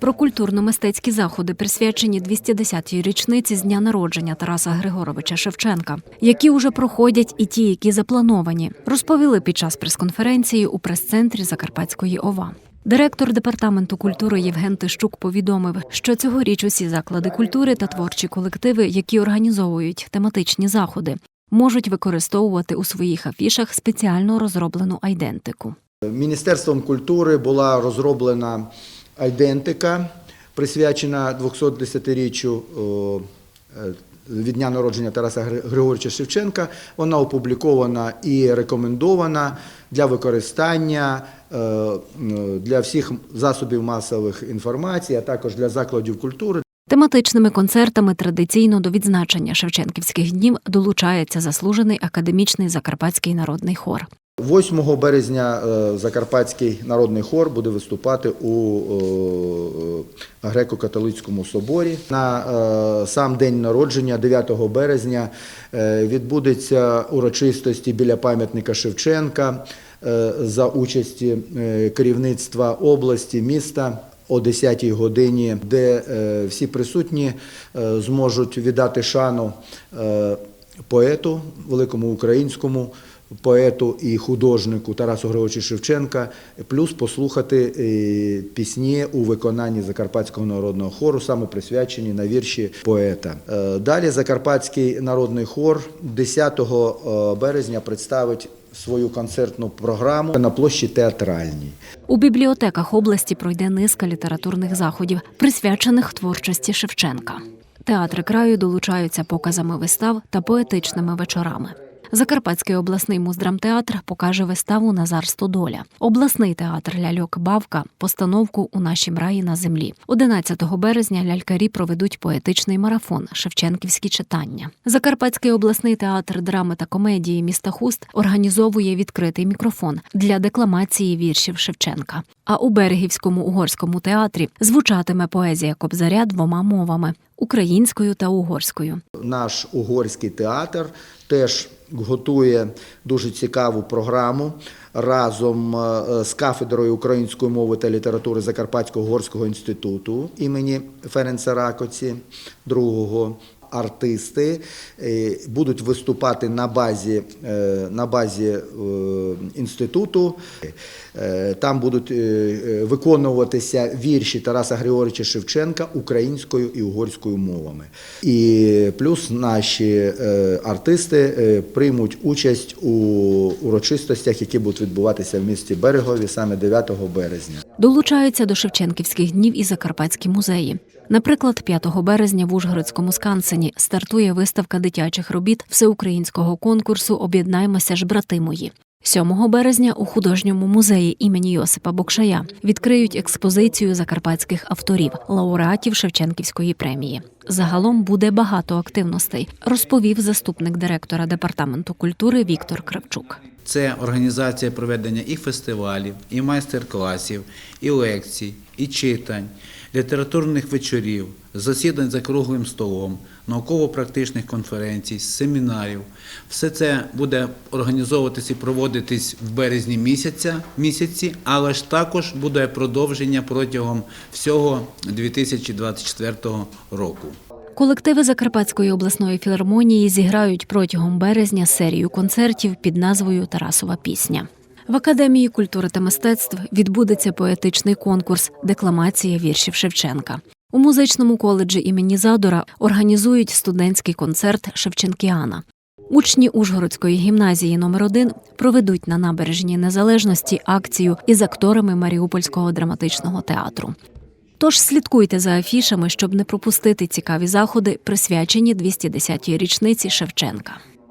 Про культурно-мистецькі заходи, присвячені 210-й річниці з дня народження Тараса Григоровича Шевченка, які уже проходять, і ті, які заплановані, розповіли під час прес-конференції у прес-центрі Закарпатської ОВА. Директор департаменту культури Євген Тищук повідомив, що цьогоріч усі заклади культури та творчі колективи, які організовують тематичні заходи, можуть використовувати у своїх афішах спеціально розроблену айдентику. Міністерством культури була розроблена айдентика, присвячена 210-річчю е, від дня народження Тараса Гри- Григоровича Шевченка. Вона опублікована і рекомендована для використання е, для всіх засобів масових інформації, а також для закладів культури. Тематичними концертами традиційно до відзначення Шевченківських днів долучається заслужений академічний закарпатський народний хор. 8 березня е, Закарпатський народний хор буде виступати у е, греко-католицькому соборі. На е, сам день народження, 9 березня, е, відбудеться урочистості біля пам'ятника Шевченка е, за участі е, керівництва області, міста. О 10-й годині, де е, всі присутні е, зможуть віддати шану е, поету, великому українському поету і художнику Тарасу Григоровичу Шевченка, плюс послухати е, пісні у виконанні Закарпатського народного хору, саме присвячені на вірші поета. Е, Далі Закарпатський народний хор 10 березня представить свою концертну програму на площі театральній. У бібліотеках області пройде низка літературних заходів, присвячених творчості Шевченка. Театри краю долучаються показами вистав та поетичними вечорами. Закарпатський обласний муздрамтеатр покаже виставу Назар Стодоля. Обласний театр Ляльок Бавка постановку у нашім раї на землі. 11 березня лялькарі проведуть поетичний марафон Шевченківські читання. Закарпатський обласний театр драми та комедії міста Хуст організовує відкритий мікрофон для декламації віршів Шевченка. А у Берегівському угорському театрі звучатиме поезія Кобзаря двома мовами українською та угорською. Наш угорський театр теж готує дуже цікаву програму разом е, з кафедрою української мови та літератури Закарпатського угорського інституту імені Ференца Ракоці II. Артисти е, будуть виступати на базі, е, на базі е, інституту. Там будуть виконуватися вірші Тараса Григоровича Шевченка українською і угорською мовами. І плюс наші артисти приймуть участь у урочистостях, які будуть відбуватися в місті Берегові саме 9 березня. Долучаються до Шевченківських днів і закарпатські музеї. Наприклад, 5 березня в Ужгородському скансені стартує виставка дитячих робіт всеукраїнського конкурсу Об'єднаймося ж, брати мої. 7 березня у художньому музеї імені Йосипа Бокшая відкриють експозицію закарпатських авторів, лауреатів Шевченківської премії. Загалом буде багато активностей, розповів заступник директора департаменту культури Віктор Кравчук. Це організація проведення і фестивалів, і майстер-класів, і лекцій, і читань, літературних вечорів, засідань за круглим столом, науково-практичних конференцій, семінарів. Все це буде організовуватись і проводитись в березні місяця, місяці, але ж також буде продовження протягом всього 2024 року. Колективи Закарпатської обласної філармонії зіграють протягом березня серію концертів під назвою Тарасова пісня. В Академії культури та мистецтв відбудеться поетичний конкурс Декламація віршів Шевченка. У музичному коледжі імені Задора організують студентський концерт Шевченкіана. Учні Ужгородської гімназії номер 1 проведуть на набережній незалежності акцію із акторами Маріупольського драматичного театру. Тож слідкуйте за афішами, щоб не пропустити цікаві заходи, присвячені 210-й річниці Шевченка.